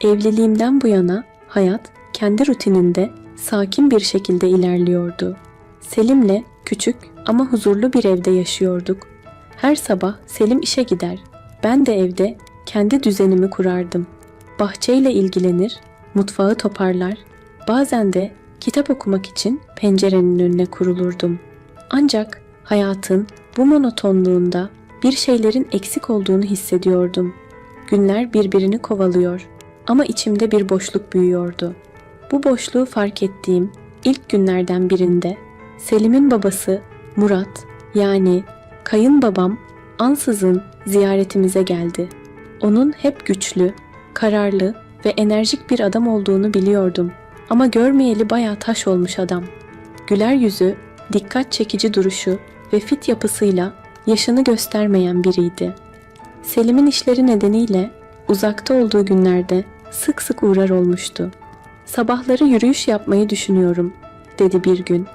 Evliliğimden bu yana hayat kendi rutininde sakin bir şekilde ilerliyordu. Selim'le küçük ama huzurlu bir evde yaşıyorduk. Her sabah Selim işe gider. Ben de evde kendi düzenimi kurardım. Bahçeyle ilgilenir, mutfağı toparlar, bazen de kitap okumak için pencerenin önüne kurulurdum. Ancak hayatın bu monotonluğunda bir şeylerin eksik olduğunu hissediyordum. Günler birbirini kovalıyor ama içimde bir boşluk büyüyordu. Bu boşluğu fark ettiğim ilk günlerden birinde Selim'in babası Murat yani kayınbabam ansızın ziyaretimize geldi. Onun hep güçlü, kararlı ve enerjik bir adam olduğunu biliyordum ama görmeyeli bayağı taş olmuş adam. Güler yüzü, dikkat çekici duruşu ve fit yapısıyla yaşını göstermeyen biriydi. Selim'in işleri nedeniyle uzakta olduğu günlerde sık sık uğrar olmuştu. Sabahları yürüyüş yapmayı düşünüyorum, dedi bir gün.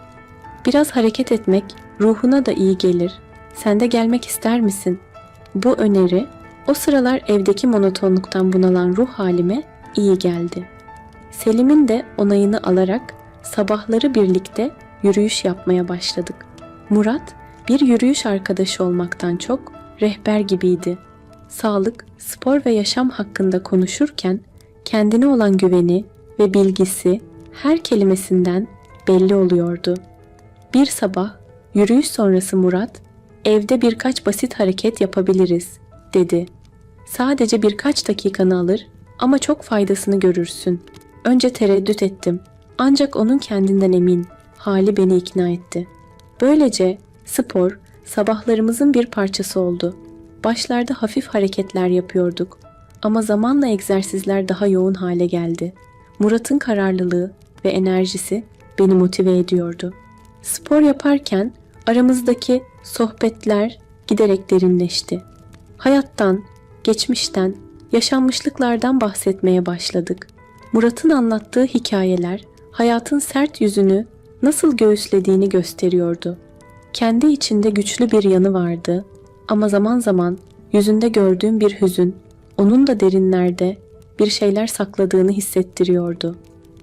Biraz hareket etmek ruhuna da iyi gelir. Sen de gelmek ister misin? Bu öneri o sıralar evdeki monotonluktan bunalan ruh halime iyi geldi. Selim'in de onayını alarak sabahları birlikte yürüyüş yapmaya başladık. Murat bir yürüyüş arkadaşı olmaktan çok rehber gibiydi. Sağlık, spor ve yaşam hakkında konuşurken kendine olan güveni ve bilgisi her kelimesinden belli oluyordu. Bir sabah yürüyüş sonrası Murat, evde birkaç basit hareket yapabiliriz, dedi. Sadece birkaç dakikanı alır ama çok faydasını görürsün. Önce tereddüt ettim. Ancak onun kendinden emin. Hali beni ikna etti. Böylece spor sabahlarımızın bir parçası oldu. Başlarda hafif hareketler yapıyorduk. Ama zamanla egzersizler daha yoğun hale geldi. Murat'ın kararlılığı ve enerjisi beni motive ediyordu. Spor yaparken aramızdaki sohbetler giderek derinleşti. Hayattan, geçmişten, yaşanmışlıklardan bahsetmeye başladık. Murat'ın anlattığı hikayeler hayatın sert yüzünü nasıl göğüslediğini gösteriyordu. Kendi içinde güçlü bir yanı vardı ama zaman zaman yüzünde gördüğüm bir hüzün onun da derinlerde bir şeyler sakladığını hissettiriyordu.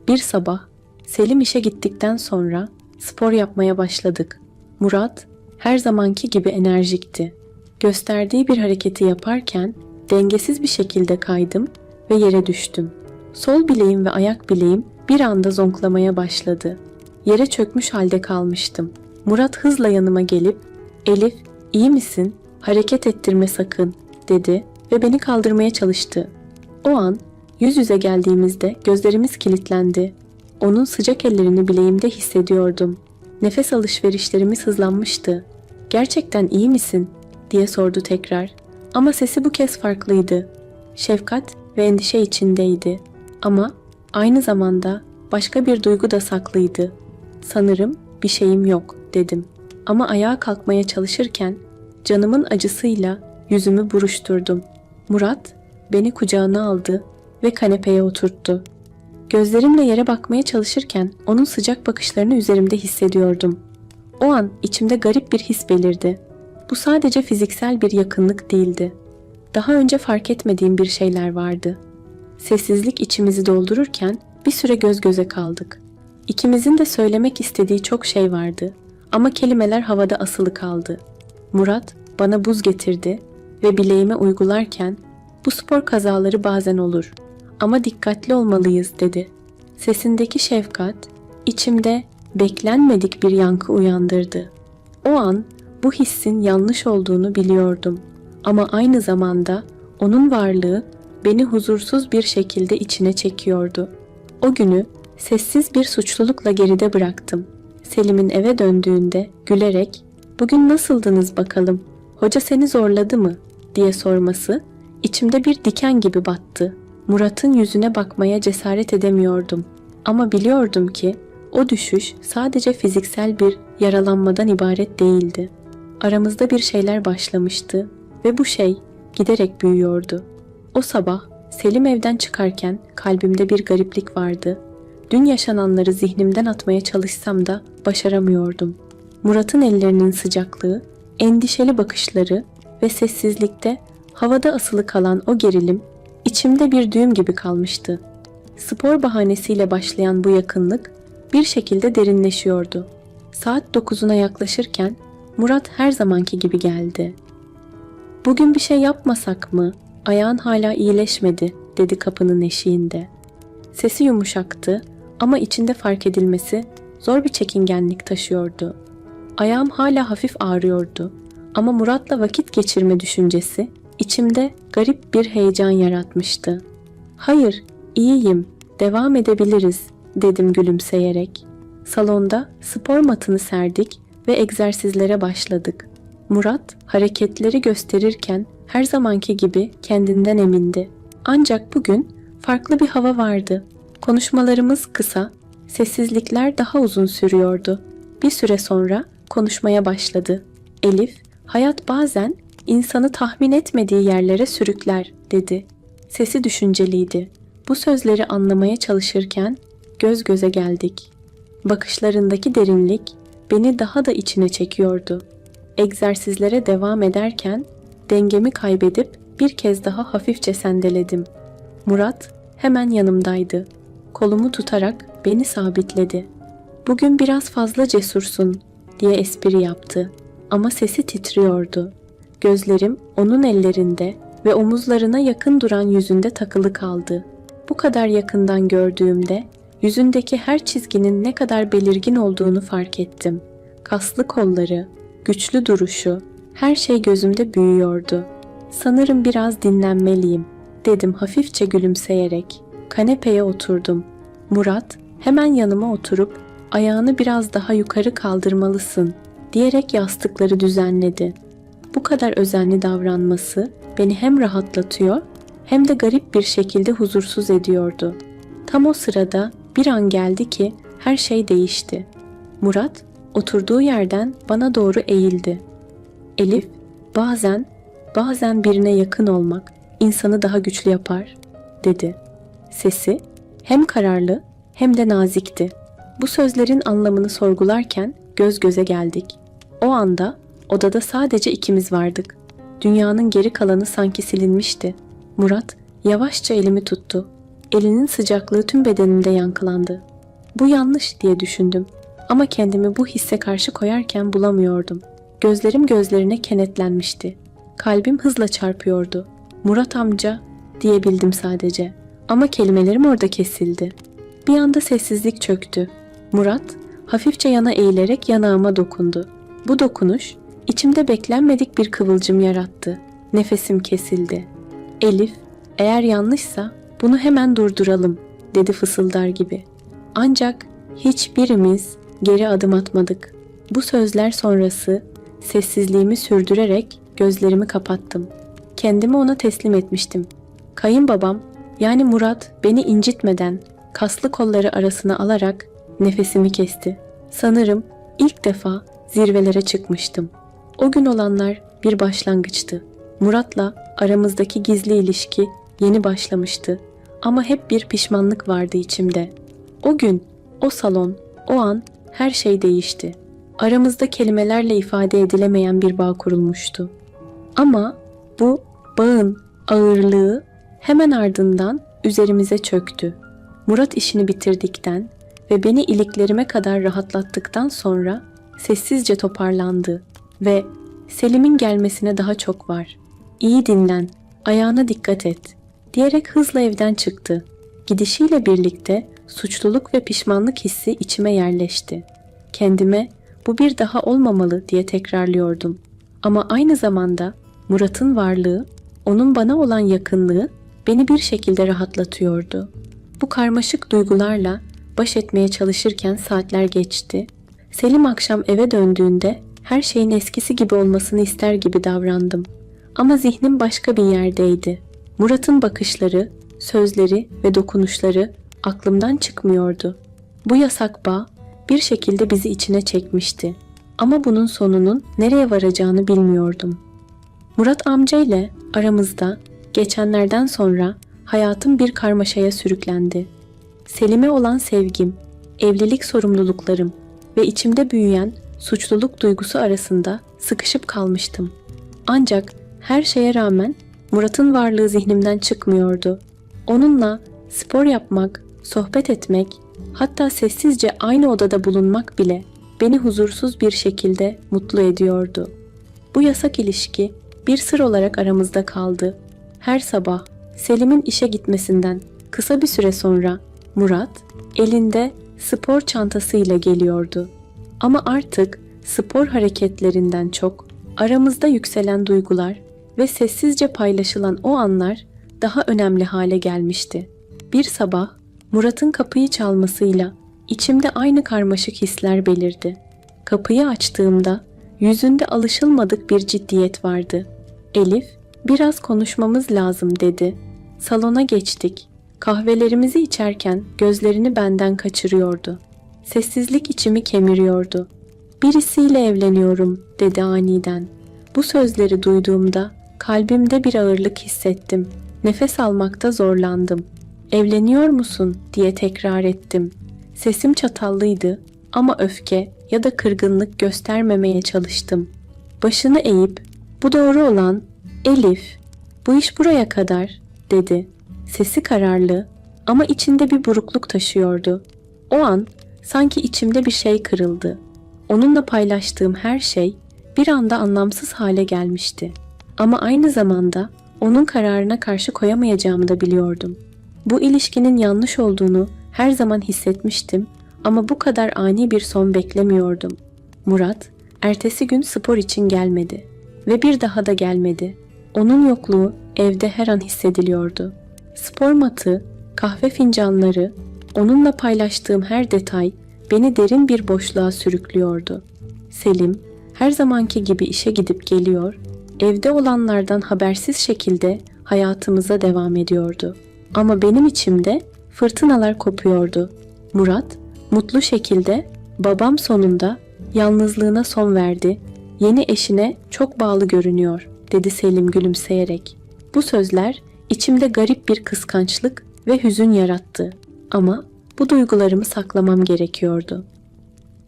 Bir sabah Selim işe gittikten sonra spor yapmaya başladık. Murat her zamanki gibi enerjikti. Gösterdiği bir hareketi yaparken dengesiz bir şekilde kaydım ve yere düştüm. Sol bileğim ve ayak bileğim bir anda zonklamaya başladı. Yere çökmüş halde kalmıştım. Murat hızla yanıma gelip "Elif, iyi misin? Hareket ettirme sakın." dedi ve beni kaldırmaya çalıştı. O an yüz yüze geldiğimizde gözlerimiz kilitlendi. Onun sıcak ellerini bileğimde hissediyordum. Nefes alışverişlerimiz hızlanmıştı. "Gerçekten iyi misin?" diye sordu tekrar. Ama sesi bu kez farklıydı. Şefkat ve endişe içindeydi. Ama aynı zamanda başka bir duygu da saklıydı. Sanırım bir şeyim yok dedim. Ama ayağa kalkmaya çalışırken canımın acısıyla yüzümü buruşturdum. Murat beni kucağına aldı ve kanepeye oturttu. Gözlerimle yere bakmaya çalışırken onun sıcak bakışlarını üzerimde hissediyordum. O an içimde garip bir his belirdi. Bu sadece fiziksel bir yakınlık değildi. Daha önce fark etmediğim bir şeyler vardı. Sessizlik içimizi doldururken bir süre göz göze kaldık. İkimizin de söylemek istediği çok şey vardı ama kelimeler havada asılı kaldı. Murat bana buz getirdi ve bileğime uygularken bu spor kazaları bazen olur ama dikkatli olmalıyız dedi. Sesindeki şefkat içimde beklenmedik bir yankı uyandırdı. O an bu hissin yanlış olduğunu biliyordum ama aynı zamanda onun varlığı beni huzursuz bir şekilde içine çekiyordu. O günü sessiz bir suçlulukla geride bıraktım. Selim'in eve döndüğünde gülerek "Bugün nasıldınız bakalım? Hoca seni zorladı mı?" Diye sorması içimde bir diken gibi battı. Murat'ın yüzüne bakmaya cesaret edemiyordum ama biliyordum ki o düşüş sadece fiziksel bir yaralanmadan ibaret değildi. Aramızda bir şeyler başlamıştı ve bu şey giderek büyüyordu. O sabah Selim evden çıkarken kalbimde bir gariplik vardı. Dün yaşananları zihnimden atmaya çalışsam da başaramıyordum. Murat'ın ellerinin sıcaklığı, endişeli bakışları ve sessizlikte havada asılı kalan o gerilim İçimde bir düğüm gibi kalmıştı. Spor bahanesiyle başlayan bu yakınlık bir şekilde derinleşiyordu. Saat 9'una yaklaşırken Murat her zamanki gibi geldi. Bugün bir şey yapmasak mı? Ayağın hala iyileşmedi, dedi kapının eşiğinde. Sesi yumuşaktı ama içinde fark edilmesi zor bir çekingenlik taşıyordu. Ayağım hala hafif ağrıyordu ama Murat'la vakit geçirme düşüncesi içimde garip bir heyecan yaratmıştı. Hayır, iyiyim, devam edebiliriz, dedim gülümseyerek. Salonda spor matını serdik ve egzersizlere başladık. Murat hareketleri gösterirken her zamanki gibi kendinden emindi. Ancak bugün farklı bir hava vardı. Konuşmalarımız kısa, sessizlikler daha uzun sürüyordu. Bir süre sonra konuşmaya başladı. Elif, hayat bazen insanı tahmin etmediği yerlere sürükler, dedi. Sesi düşünceliydi. Bu sözleri anlamaya çalışırken göz göze geldik. Bakışlarındaki derinlik beni daha da içine çekiyordu. Egzersizlere devam ederken dengemi kaybedip bir kez daha hafifçe sendeledim. Murat hemen yanımdaydı. Kolumu tutarak beni sabitledi. Bugün biraz fazla cesursun diye espri yaptı ama sesi titriyordu. Gözlerim onun ellerinde ve omuzlarına yakın duran yüzünde takılı kaldı. Bu kadar yakından gördüğümde yüzündeki her çizginin ne kadar belirgin olduğunu fark ettim. Kaslı kolları, güçlü duruşu, her şey gözümde büyüyordu. Sanırım biraz dinlenmeliyim, dedim hafifçe gülümseyerek. Kanepeye oturdum. Murat hemen yanıma oturup ayağını biraz daha yukarı kaldırmalısın diyerek yastıkları düzenledi. Bu kadar özenli davranması beni hem rahatlatıyor hem de garip bir şekilde huzursuz ediyordu. Tam o sırada bir an geldi ki her şey değişti. Murat oturduğu yerden bana doğru eğildi. Elif, bazen, bazen birine yakın olmak insanı daha güçlü yapar, dedi. Sesi hem kararlı hem de nazikti. Bu sözlerin anlamını sorgularken göz göze geldik. O anda odada sadece ikimiz vardık. Dünyanın geri kalanı sanki silinmişti. Murat yavaşça elimi tuttu. Elinin sıcaklığı tüm bedenimde yankılandı. Bu yanlış diye düşündüm ama kendimi bu hisse karşı koyarken bulamıyordum. Gözlerim gözlerine kenetlenmişti. Kalbim hızla çarpıyordu. Murat amca diyebildim sadece. Ama kelimelerim orada kesildi. Bir anda sessizlik çöktü. Murat hafifçe yana eğilerek yanağıma dokundu. Bu dokunuş içimde beklenmedik bir kıvılcım yarattı. Nefesim kesildi. Elif, eğer yanlışsa bunu hemen durduralım dedi fısıldar gibi. Ancak hiçbirimiz geri adım atmadık. Bu sözler sonrası sessizliğimi sürdürerek gözlerimi kapattım. Kendimi ona teslim etmiştim. Kayınbabam yani Murat beni incitmeden kaslı kolları arasına alarak nefesimi kesti. Sanırım ilk defa zirvelere çıkmıştım. O gün olanlar bir başlangıçtı. Murat'la aramızdaki gizli ilişki yeni başlamıştı ama hep bir pişmanlık vardı içimde. O gün, o salon, o an her şey değişti. Aramızda kelimelerle ifade edilemeyen bir bağ kurulmuştu. Ama bu bağın ağırlığı hemen ardından üzerimize çöktü. Murat işini bitirdikten ve beni iliklerime kadar rahatlattıktan sonra sessizce toparlandı ve Selim'in gelmesine daha çok var. İyi dinlen, ayağına dikkat et diyerek hızla evden çıktı. Gidişiyle birlikte suçluluk ve pişmanlık hissi içime yerleşti. Kendime bu bir daha olmamalı diye tekrarlıyordum. Ama aynı zamanda Murat'ın varlığı, onun bana olan yakınlığı beni bir şekilde rahatlatıyordu. Bu karmaşık duygularla baş etmeye çalışırken saatler geçti. Selim akşam eve döndüğünde her şeyin eskisi gibi olmasını ister gibi davrandım. Ama zihnim başka bir yerdeydi. Murat'ın bakışları, sözleri ve dokunuşları aklımdan çıkmıyordu. Bu yasak bağ bir şekilde bizi içine çekmişti. Ama bunun sonunun nereye varacağını bilmiyordum. Murat amca ile aramızda geçenlerden sonra hayatım bir karmaşaya sürüklendi. Selim'e olan sevgim, evlilik sorumluluklarım ve içimde büyüyen suçluluk duygusu arasında sıkışıp kalmıştım. Ancak her şeye rağmen Murat'ın varlığı zihnimden çıkmıyordu. Onunla spor yapmak, sohbet etmek, hatta sessizce aynı odada bulunmak bile beni huzursuz bir şekilde mutlu ediyordu. Bu yasak ilişki bir sır olarak aramızda kaldı. Her sabah Selim'in işe gitmesinden kısa bir süre sonra Murat elinde spor çantasıyla geliyordu. Ama artık spor hareketlerinden çok aramızda yükselen duygular ve sessizce paylaşılan o anlar daha önemli hale gelmişti. Bir sabah Murat'ın kapıyı çalmasıyla içimde aynı karmaşık hisler belirdi. Kapıyı açtığımda yüzünde alışılmadık bir ciddiyet vardı. Elif, biraz konuşmamız lazım dedi. Salona geçtik. Kahvelerimizi içerken gözlerini benden kaçırıyordu. Sessizlik içimi kemiriyordu. Birisiyle evleniyorum dedi aniden. Bu sözleri duyduğumda kalbimde bir ağırlık hissettim. Nefes almakta zorlandım. Evleniyor musun diye tekrar ettim. Sesim çatallıydı ama öfke ya da kırgınlık göstermemeye çalıştım. Başını eğip bu doğru olan Elif bu iş buraya kadar dedi. Sesi kararlı ama içinde bir burukluk taşıyordu. O an sanki içimde bir şey kırıldı. Onunla paylaştığım her şey bir anda anlamsız hale gelmişti. Ama aynı zamanda onun kararına karşı koyamayacağımı da biliyordum. Bu ilişkinin yanlış olduğunu her zaman hissetmiştim ama bu kadar ani bir son beklemiyordum. Murat, ertesi gün spor için gelmedi ve bir daha da gelmedi. Onun yokluğu evde her an hissediliyordu. Spor matı, kahve fincanları, onunla paylaştığım her detay beni derin bir boşluğa sürüklüyordu. Selim her zamanki gibi işe gidip geliyor, evde olanlardan habersiz şekilde hayatımıza devam ediyordu. Ama benim içimde fırtınalar kopuyordu. Murat mutlu şekilde babam sonunda yalnızlığına son verdi. Yeni eşine çok bağlı görünüyor dedi Selim gülümseyerek. Bu sözler içimde garip bir kıskançlık ve hüzün yarattı. Ama bu duygularımı saklamam gerekiyordu.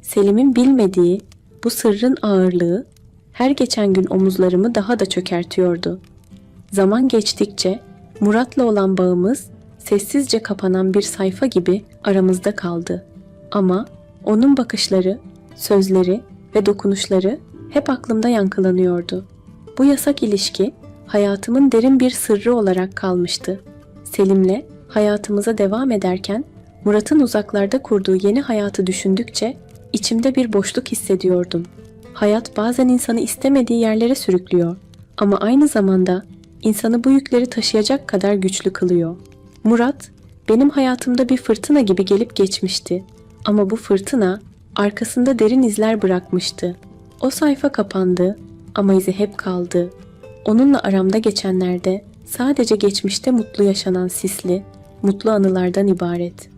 Selim'in bilmediği bu sırrın ağırlığı her geçen gün omuzlarımı daha da çökertiyordu. Zaman geçtikçe Murat'la olan bağımız sessizce kapanan bir sayfa gibi aramızda kaldı. Ama onun bakışları, sözleri ve dokunuşları hep aklımda yankılanıyordu. Bu yasak ilişki hayatımın derin bir sırrı olarak kalmıştı. Selim'le hayatımıza devam ederken Murat'ın uzaklarda kurduğu yeni hayatı düşündükçe içimde bir boşluk hissediyordum. Hayat bazen insanı istemediği yerlere sürüklüyor ama aynı zamanda insanı bu yükleri taşıyacak kadar güçlü kılıyor. Murat benim hayatımda bir fırtına gibi gelip geçmişti ama bu fırtına arkasında derin izler bırakmıştı. O sayfa kapandı ama izi hep kaldı. Onunla aramda geçenlerde sadece geçmişte mutlu yaşanan sisli, mutlu anılardan ibaret.''